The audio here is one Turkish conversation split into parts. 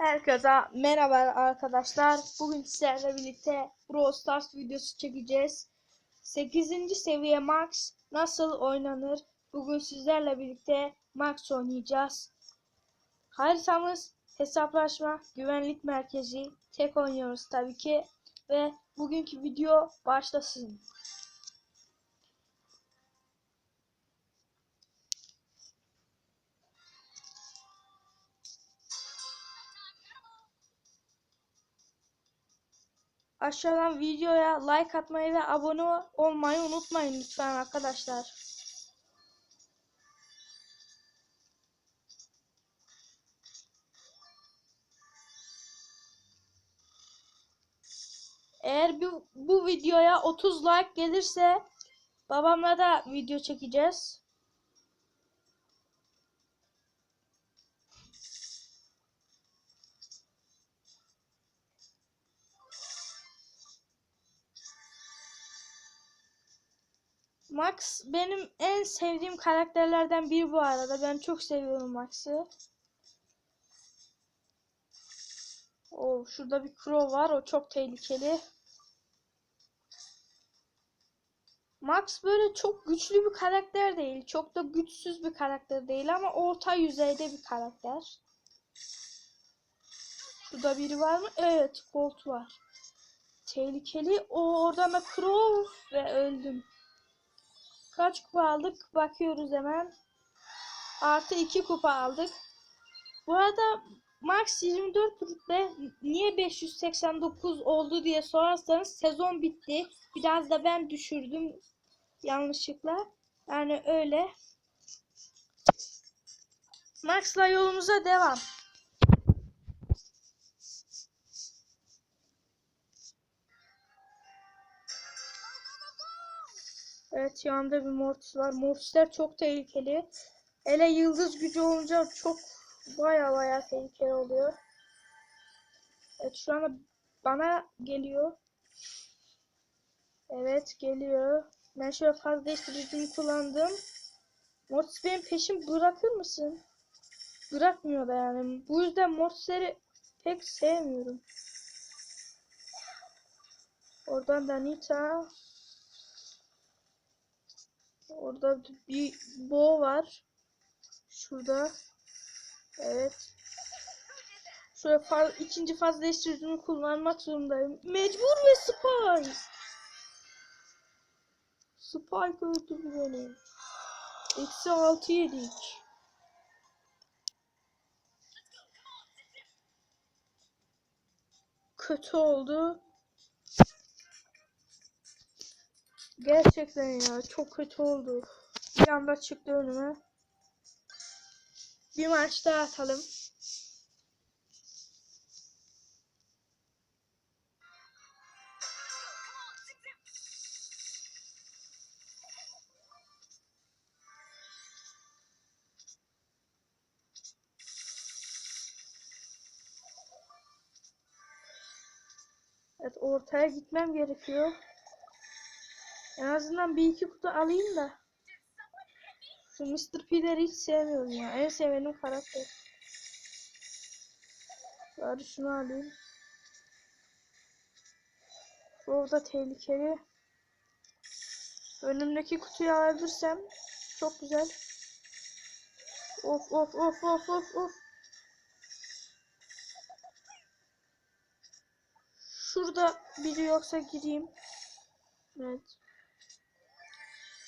Herkese merhaba arkadaşlar. Bugün sizlerle birlikte Brawl Stars videosu çekeceğiz. 8. seviye Max nasıl oynanır? Bugün sizlerle birlikte Max oynayacağız. Haritamız hesaplaşma güvenlik merkezi. Tek oynuyoruz tabii ki. Ve bugünkü video başlasın. Aşağıdan videoya like atmayı ve abone olmayı unutmayın lütfen arkadaşlar. Eğer bu, bu videoya 30 like gelirse babamla da video çekeceğiz. Max benim en sevdiğim karakterlerden biri bu arada. Ben çok seviyorum Max'ı. Oo, şurada bir Crow var. O çok tehlikeli. Max böyle çok güçlü bir karakter değil. Çok da güçsüz bir karakter değil ama orta yüzeyde bir karakter. Şurada biri var mı? Evet, Colt var. Tehlikeli. O oradan da Crow ve öldüm. Kaç kupa aldık? Bakıyoruz hemen. Artı 2 kupa aldık. Bu arada Max 24 rütbe niye 589 oldu diye sorarsanız sezon bitti. Biraz da ben düşürdüm yanlışlıkla. Yani öyle. Max'la yolumuza devam. Evet yanında bir Mortis var. Mortisler çok tehlikeli. Hele yıldız gücü olunca çok baya baya tehlikeli oluyor. Evet şu anda bana geliyor. Evet geliyor. Ben şöyle fazla değiştiricini kullandım. Mortis benim peşim bırakır mısın? Bırakmıyor da yani. Bu yüzden Mortisleri pek sevmiyorum. Oradan da Nita. Orada bir boğ var. Şurada. Evet. Şöyle faz, ikinci faz değiştiricimi kullanmak zorundayım. Mecbur ve Spike. Spike öldürdü beni. Eksi altı yedik. Kötü oldu. Gerçekten ya çok kötü oldu. Bir anda çıktı önüme. Bir maç daha atalım. Evet ortaya gitmem gerekiyor. En azından bir iki kutu alayım da. Şu Mr. P'leri hiç sevmiyorum ya. En sevdiğim karakter. Bari şunu alayım. Orada tehlikeli. Önümdeki kutuyu alabilirsem çok güzel. Of of of of of of. Şurada biri yoksa gireyim. Evet.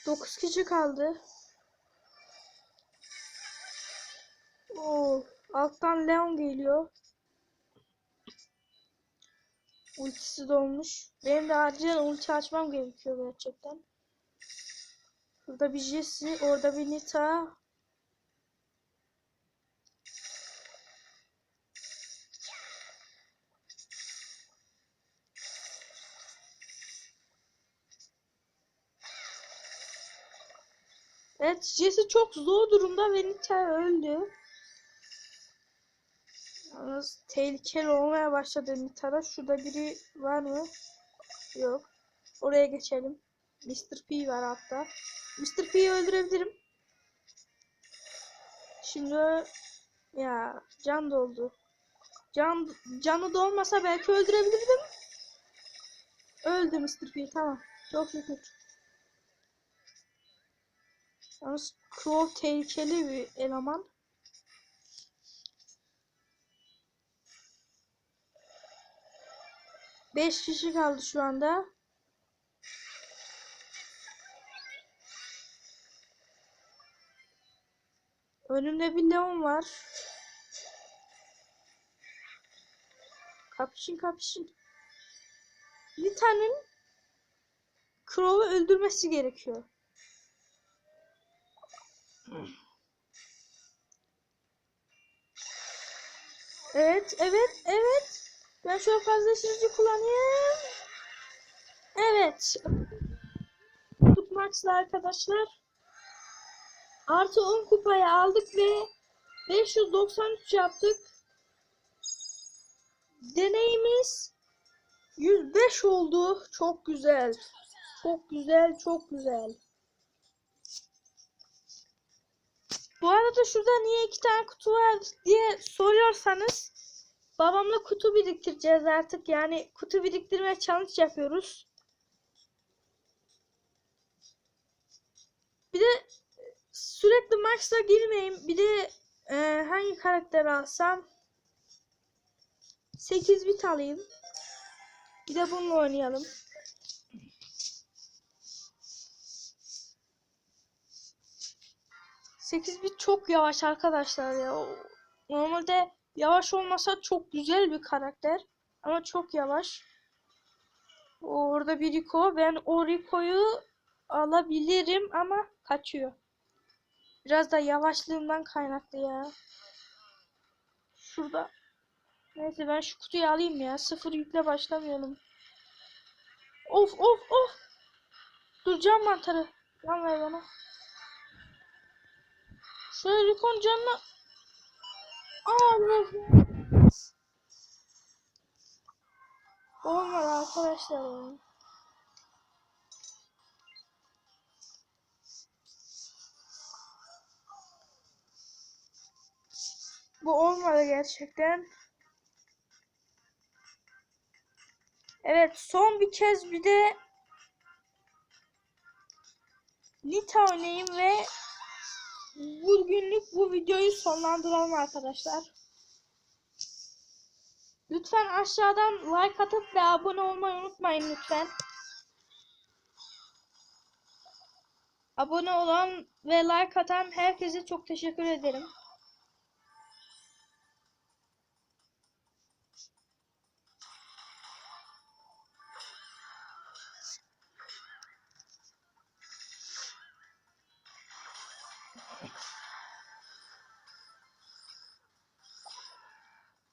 9 kişi kaldı. Oo, alttan Leon geliyor. Ultisi dolmuş. Benim de acilen ulti açmam gerekiyor gerçekten. Burada bir Jesse, orada bir Nita. Evet Jesse çok zor durumda ve Nita öldü. Yalnız tehlikeli olmaya başladı Nita'da. Şurada biri var mı? Yok. Oraya geçelim. Mr. P var hatta. Mr. P'yi öldürebilirim. Şimdi ya can doldu. Can, canı da olmasa belki öldürebilirdim. Öldü Mr. P. Tamam. Çok şükür. Yalnız Crow tehlikeli bir eleman. Beş kişi kaldı şu anda. Önümde bir Leon var. Kapışın kapışın. Bir tanenin Crow'u öldürmesi gerekiyor. Evet, evet, evet. Ben şöyle fazla şişci kullanayım. Evet. Tutmaksla arkadaşlar. Artı 10 kupayı aldık ve 593 yaptık. Deneyimiz 105 oldu. Çok güzel. Çok güzel, çok güzel. Bu arada şurada niye iki tane kutu var diye soruyorsanız babamla kutu biriktireceğiz artık. Yani kutu biriktirme challenge yapıyoruz. Bir de sürekli Max'la girmeyeyim. Bir de e, hangi karakter alsam 8 bit alayım. Bir de bununla oynayalım. Sekiz bit çok yavaş arkadaşlar ya. Normalde yavaş olmasa çok güzel bir karakter. Ama çok yavaş. Orada bir Rico. Ben o Rico'yu alabilirim ama kaçıyor. Biraz da yavaşlığından kaynaklı ya. Şurada. Neyse ben şu kutuyu alayım ya. Sıfır yükle başlamayalım. Of of of. Dur can mantarı. Can ver bana. Şöyle Rikon canına. Aa. Olmadı arkadaşlar. Bu olmadı gerçekten. Evet son bir kez bir de Nita oynayayım ve bugünlük bu videoyu sonlandıralım arkadaşlar. Lütfen aşağıdan like atıp ve abone olmayı unutmayın lütfen. Abone olan ve like atan herkese çok teşekkür ederim.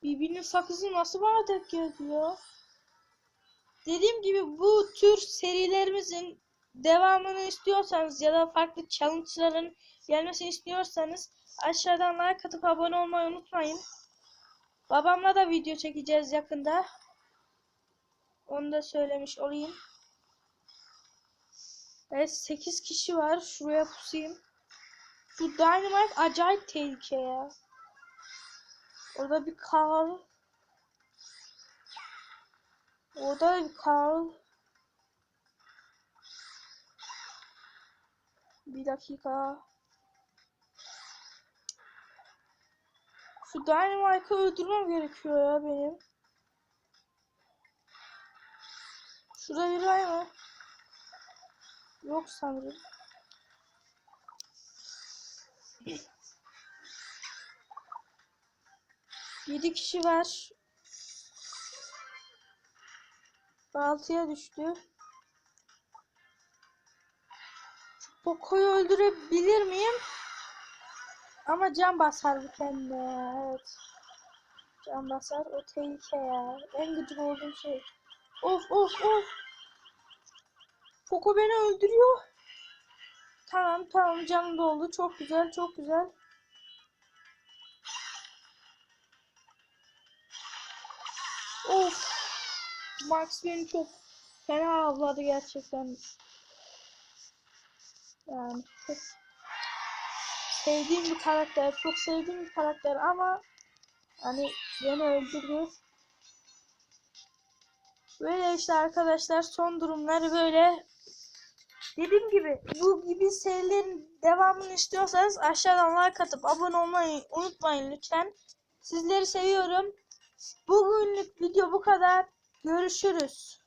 Birbirinin sakızı nasıl bana tek geldi ya? Dediğim gibi bu tür serilerimizin devamını istiyorsanız ya da farklı challenge'ların gelmesini istiyorsanız aşağıdan like atıp abone olmayı unutmayın. Babamla da video çekeceğiz yakında. Onu da söylemiş olayım. Evet 8 kişi var. Şuraya pusayım. Şu Dynamite acayip tehlike ya. Orada bir Carl. Orada da bir Carl. Bir dakika. Şu Dynamite'ı öldürmem gerekiyor ya benim. Şurada bir var mı? Yok sanırım. Yedi kişi var. Altıya düştü. Şu Poco'yu öldürebilir miyim? Ama can basar bu kendine. Evet. Can basar. O tehlike ya. En gıcık olduğum şey. Of of of. Poco beni öldürüyor. Tamam tamam canım doldu. Çok güzel çok güzel. Of. Max beni çok fena avladı gerçekten. Yani çok sevdiğim bir karakter, çok sevdiğim bir karakter ama Hani beni öldürdü. Böyle işte arkadaşlar son durumları böyle. Dediğim gibi bu gibi serilerin devamını istiyorsanız aşağıdan like atıp abone olmayı unutmayın lütfen. Sizleri seviyorum. Bugünlük video bu kadar. Görüşürüz.